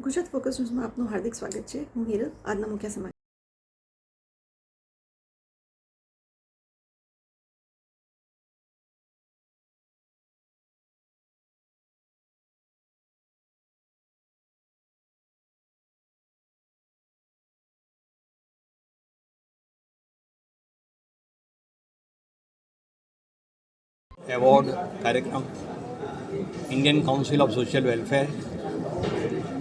Gujarat focus ન્યૂઝમાં આપનું હાર્દિક સ્વાગત છે. હું હિરલ, આજના મુખ્ય સમાચાર. એવોર્ડ કાર્યક્રમ. Indian council of social welfare.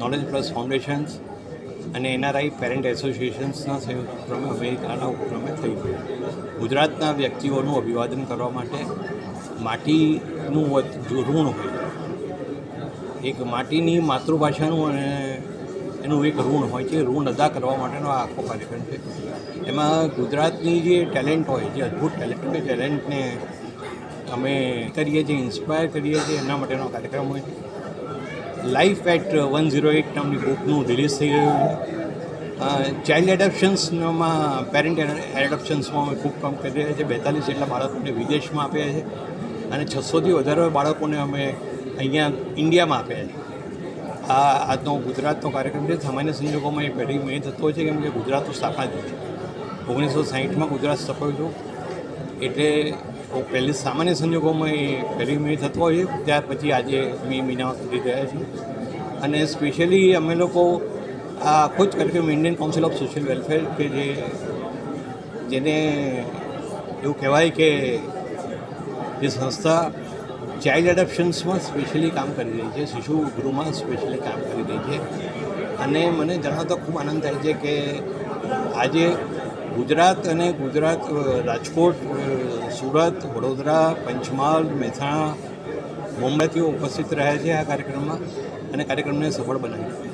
Knowledge plus foundations અને એનઆરઆઈ પેરેન્ટ એસોસિએશન્સના સંયુક્ત ઉપક્રમે અમેરિકાના ઉપક્રમે થઈ ગુજરાતના વ્યક્તિઓનું અભિવાદન કરવા માટે માટીનું જો ઋણ હોય, એક માટીની માતૃભાષાનું અને એનું એક ઋણ હોય છે, ઋણ અદા કરવા માટેનો આ આખો કાર્યક્રમ છે. એમાં ગુજરાતની જે ટેલેન્ટ હોય, જે અદ્ભુત ટેલેન્ટ હોય ટેલેન્ટને અમે કરીએ છીએ, ઇન્સ્પાયર કરીએ છીએ એના માટેનો કાર્યક્રમ હોય છે. Life at one zero eight નામની બુકનું રિલીઝ થઈ ગયું ચાઇલ્ડ એડપ્શન્સમાં પેરેન્ટ એડપ્શન્સમાં અમે ખૂબ કામ કરી રહ્યા છીએ. બેતાલીસ જેટલા બાળકોને વિદેશમાં આપ્યા છે અને છસોથી વધારે બાળકોને અમે અહીંયા ઇન્ડિયામાં આપ્યા છે. આ, આજનો ગુજરાતનો કાર્યક્રમ છે. સામાન્ય સંજોગોમાં એ પેઢી મેં થતો હોય છે કેમ કે ગુજરાતનું સ્થાપના છે. ઓગણીસો સાહીઠમાં ગુજરાત સ્થપાયું હતું. એટલે પહેલી સામાન્ય સંજોગોમાં એ પહેલી મે થતો હોય ત્યાર પછી આજે મે મહિના સુધી ગયા છે અને સ્પેશિયલી અમે લોકો આ જ કાર્યક્રમ Indian council of social welfare કે જે, જેને એવું કહેવાય કે જે સંસ્થા ચાઇલ્ડ એડપ્શન્સમાં સ્પેશિયલી કામ કરી રહી છે, શિશુ ગૃહમાં સ્પેશિયલી કામ કરી રહી છે. અને મને જણાવતા ખૂબ આનંદ થાય છે કે આજે ગુજરાત અને ગુજરાત રાજકોટ સુરત, વડોદરા, પંચમહાલ, મહેસાણા, મુંબઈથી ઉપસ્થિત રહ્યા છે આ કાર્યક્રમમાં અને કાર્યક્રમને સફળ બનાવ્યો.